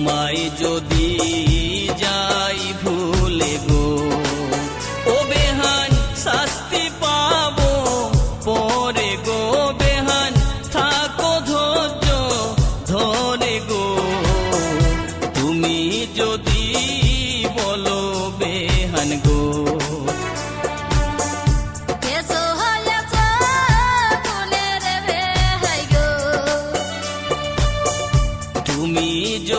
তোমায় যদি যাই ভুলে গো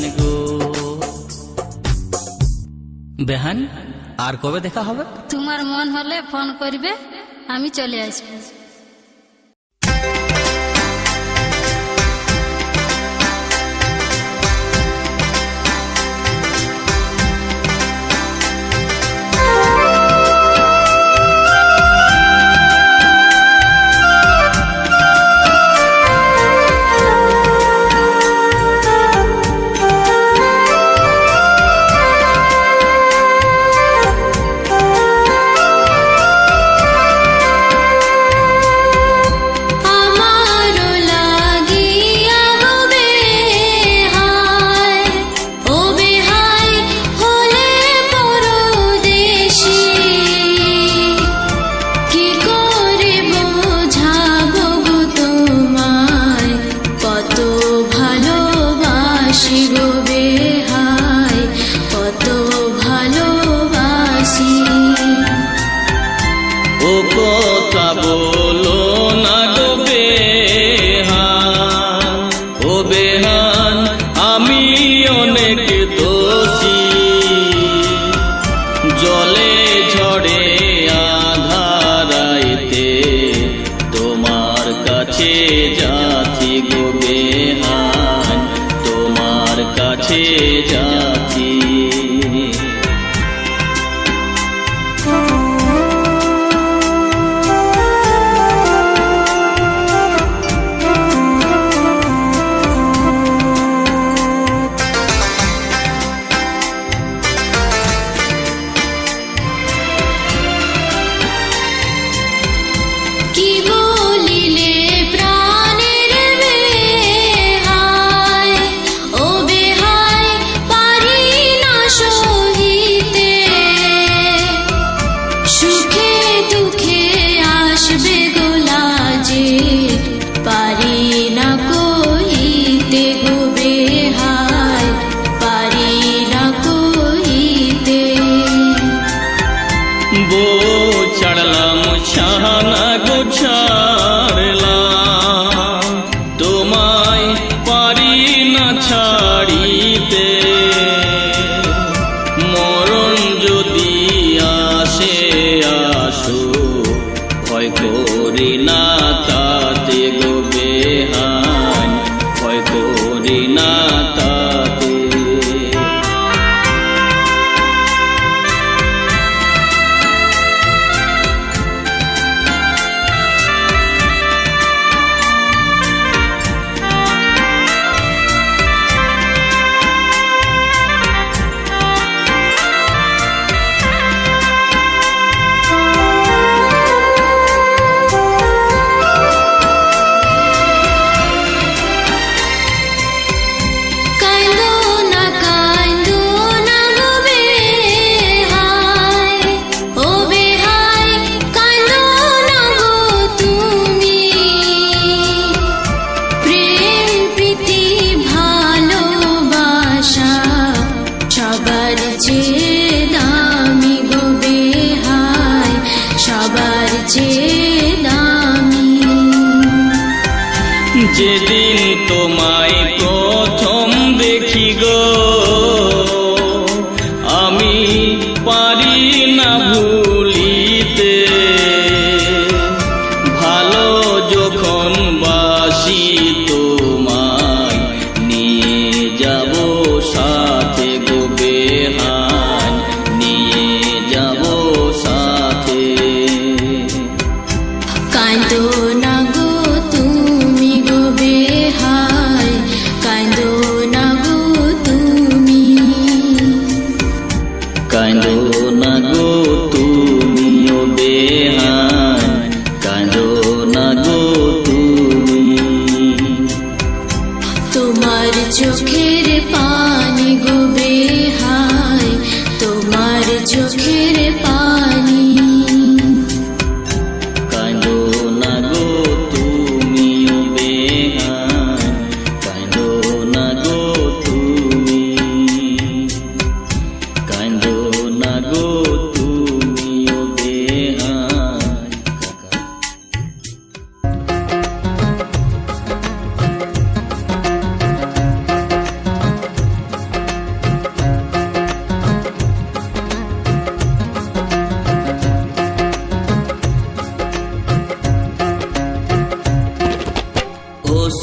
গো বেহান আর কবে দেখা হবে? তোমার মন হলে ফোন করবে আমি চলে আসব। ગો ચડલા મુછાના ગુછારલા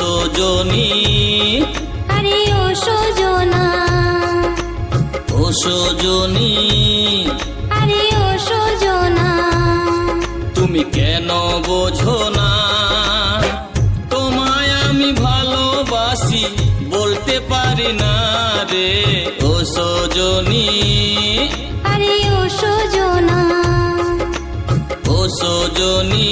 সজনী। আরে ও সজনা। ও সজনী। আরে ও সজনা। তুমি কেন বোঝো না? তোমায় আমি ভালোবাসি বলতে পারি না রে ও সজনী। আরে ও সজনা। ও সজনী।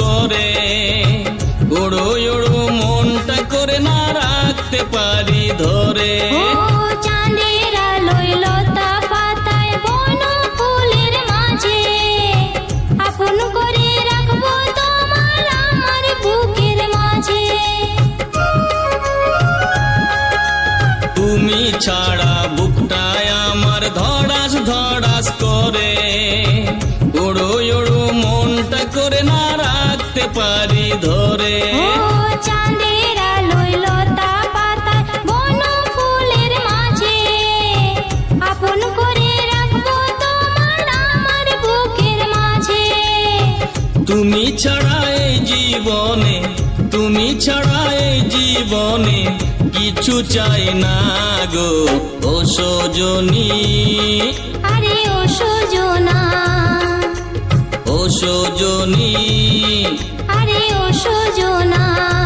করে উড়ো উড়ো মনটা করে না রাখতে পারি। তুমি ছাড়া এই জীবনে তুমি ছাড়া এই জীবনে কিছু চাই না গো ও সজনী। আরে ও সজনা। ও সজনী। আরে ও সজনা।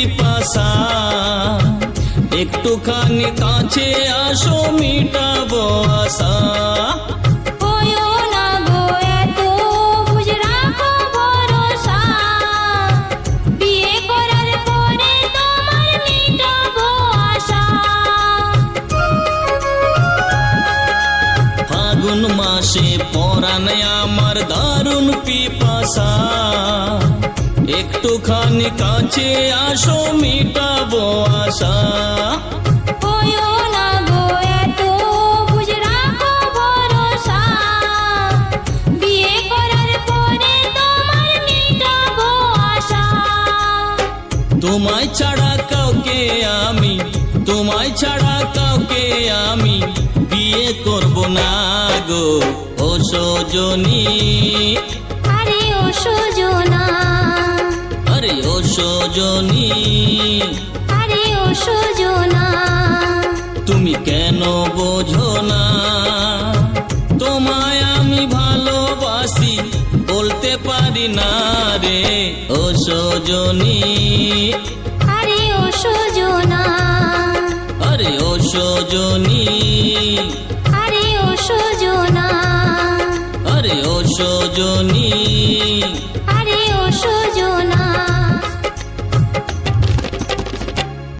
পিপাসা। একটুখানি কাছে আসো মিটাবো আশা। ফাগুন মাসে পরানে আমার দারুণ পিপাসা। একটুখানি কাছে আসো মিটাবো আশা। তোমায় ছাড়া কাউকে আমি তোমায় ছাড়া কাউকে আমি বিয়ে করব না গো ও সজনী। আরে ও সজনা। আরে ও সজনী। আরে ও সজনা। তুমি কেন বোঝো না তোমায় আমি ভালোবাসি বলতে পারি না রে ও সজনী আরে ও সজনা। আরে ও সজনী। আরে ও সজনা। আরে ও সজনী। আরে ও সজনা।